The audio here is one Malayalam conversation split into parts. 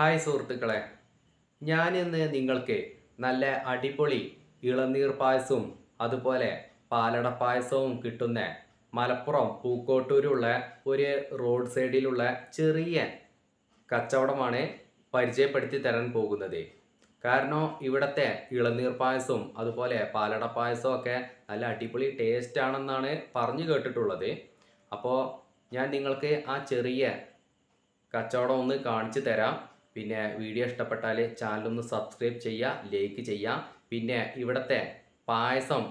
ഹായ് സുഹൃത്തുക്കളെ. ഞാനിന്ന് നിങ്ങൾക്ക് നല്ല അടിപൊളി ഇളനീർ പായസവും അതുപോലെ പാലട പായസവും കിട്ടുന്ന മലപ്പുറം പൂക്കോട്ടൂരുള്ള ഒരു റോഡ് സൈഡിലുള്ള ചെറിയ കച്ചവടമാണ് പരിചയപ്പെടുത്തി തരാൻ പോകുന്നത്. കാരണം ഇവിടുത്തെ ഇളനീർ പായസവും അതുപോലെ പാലട പായസവും ഒക്കെ നല്ല അടിപൊളി ടേസ്റ്റ് ആണെന്നാണ് പറഞ്ഞു കേട്ടിട്ടുള്ളത്. അപ്പോൾ ഞാൻ നിങ്ങൾക്ക് ആ ചെറിയ കച്ചവടം ഒന്ന് കാണിച്ചു തരാം. പിന്നെ വീഡിയോ ഇഷ്ടപ്പെട്ടാൽ ചാനലൊന്ന് സബ്സ്ക്രൈബ് ചെയ്യുക ലൈക്ക് ചെയ്യുക പിന്നെ ഇവിടുത്തെ പായസം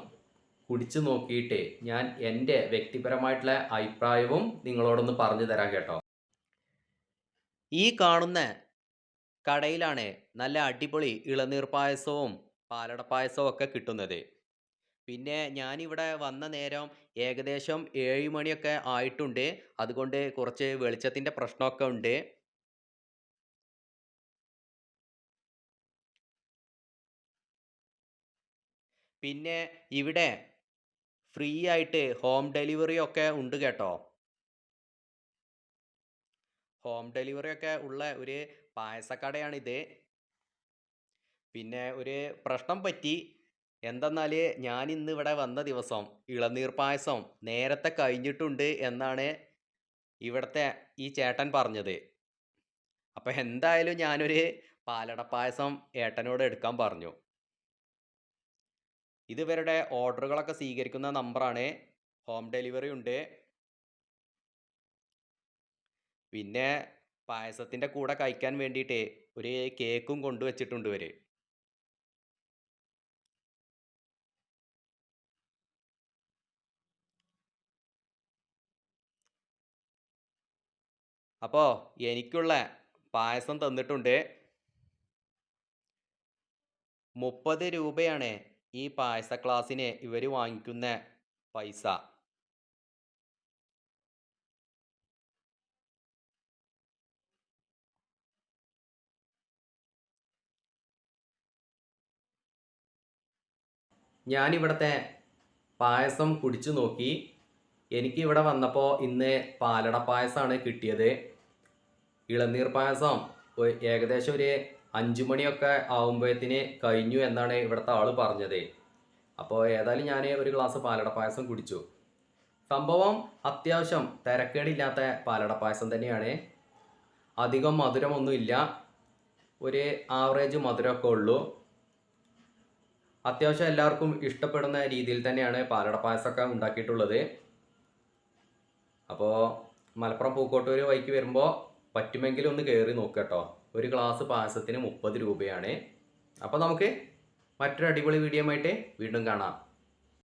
കുടിച്ചു നോക്കിയിട്ട് ഞാൻ എന്റെ വ്യക്തിപരമായിട്ടുള്ള അഭിപ്രായവും നിങ്ങളോടൊന്ന് പറഞ്ഞു തരാം കേട്ടോ. ഈ കാണുന്ന കടയിലാണ് നല്ല അടിപൊളി ഇളനീർ പായസവും പാലട പായസവും ഒക്കെ കിട്ടുന്നത്. പിന്നെ ഞാനിവിടെ വന്ന നേരം ഏകദേശം ഏഴ് മണിയൊക്കെ ആയിട്ടുണ്ട്. അതുകൊണ്ട് കുറച്ച് വെളിച്ചത്തിന്റെ പ്രശ്നമൊക്കെ ഉണ്ട്. പിന്നെ ഇവിടെ ഫ്രീ ആയിട്ട് ഹോം ഡെലിവറി ഒക്കെ ഉണ്ട് കേട്ടോ. ഹോം ഡെലിവറി ഒക്കെ ഉള്ള ഒരു പായസക്കടയാണിത്. പിന്നെ ഒരു പ്രശ്നം പറ്റി. എന്തെന്നാൽ ഞാൻ ഇന്ന് ഇവിടെ വന്ന ദിവസം ഇളനീർ പായസം നേരത്തെ കഴിഞ്ഞിട്ടുണ്ട് എന്നാണ് ഇവിടുത്തെ ഈ ചേട്ടൻ പറഞ്ഞത്. അപ്പോൾ എന്തായാലും ഞാനൊരു പാലട പായസം ഏട്ടനോട് എടുക്കാൻ പറഞ്ഞു. ഇത് ഇവരുടെ ഓർഡറുകളൊക്കെ സ്വീകരിക്കുന്ന നമ്പറാണ്. ഹോം ഡെലിവറി ഉണ്ട്. പിന്നെ പായസത്തിന്റെ കൂടെ കഴിക്കാൻ വേണ്ടിയിട്ട് ഒരു കേക്കും കൊണ്ടുവച്ചിട്ടുണ്ട് ഇവർ അപ്പോൾ എനിക്കുള്ള പായസം തന്നിട്ടുണ്ട്. മുപ്പത് രൂപയാണ് ഈ പായസ ക്ലാസ്സിന് ഇവർ വാങ്ങിക്കുന്ന പൈസ. ഞാനിവിടുത്തെ പായസം കുടിച്ചു നോക്കി. എനിക്ക് ഇവിടെ വന്നപ്പോൾ ഇന്ന് പാലട പായസമാണ് കിട്ടിയത്. ഇളനീർ പായസം. ഏകദേശം ഒരു അഞ്ചു മണിയൊക്കെ ആകുമ്പോഴത്തിന് കഴിഞ്ഞു എന്നാണ് ഇവിടുത്തെ ആൾ പറഞ്ഞത്. അപ്പോൾ ഏതായാലും ഞാൻ ഒരു ഗ്ലാസ് പാലട പായസം കുടിച്ചു. സംഭവം അത്യാവശ്യം തിരക്കേടില്ലാത്ത പാലട പായസം തന്നെയാണ്. അധികം മധുരമൊന്നുമില്ല. ഒരു ആവറേജ് മധുരമൊക്കെ ഉള്ളൂ. അത്യാവശ്യം എല്ലാവർക്കും ഇഷ്ടപ്പെടുന്ന രീതിയിൽ തന്നെയാണ് പാലട പായസമൊക്കെ ഉണ്ടാക്കിയിട്ടുള്ളത്. അപ്പോൾ മലപ്പുറം പൂക്കോട്ടൂർ വഴിക്ക് വരുമ്പോൾ പറ്റുമെങ്കിൽ ഒന്ന് കയറി നോക്കുക കേട്ടോ. ഒരു ഗ്ലാസ് പായസത്തിന് മുപ്പത് രൂപയാണ്. അപ്പോൾ നമുക്ക് മറ്റൊരു അടിപൊളി വീഡിയോ ആയിട്ട് വീണ്ടും കാണാം.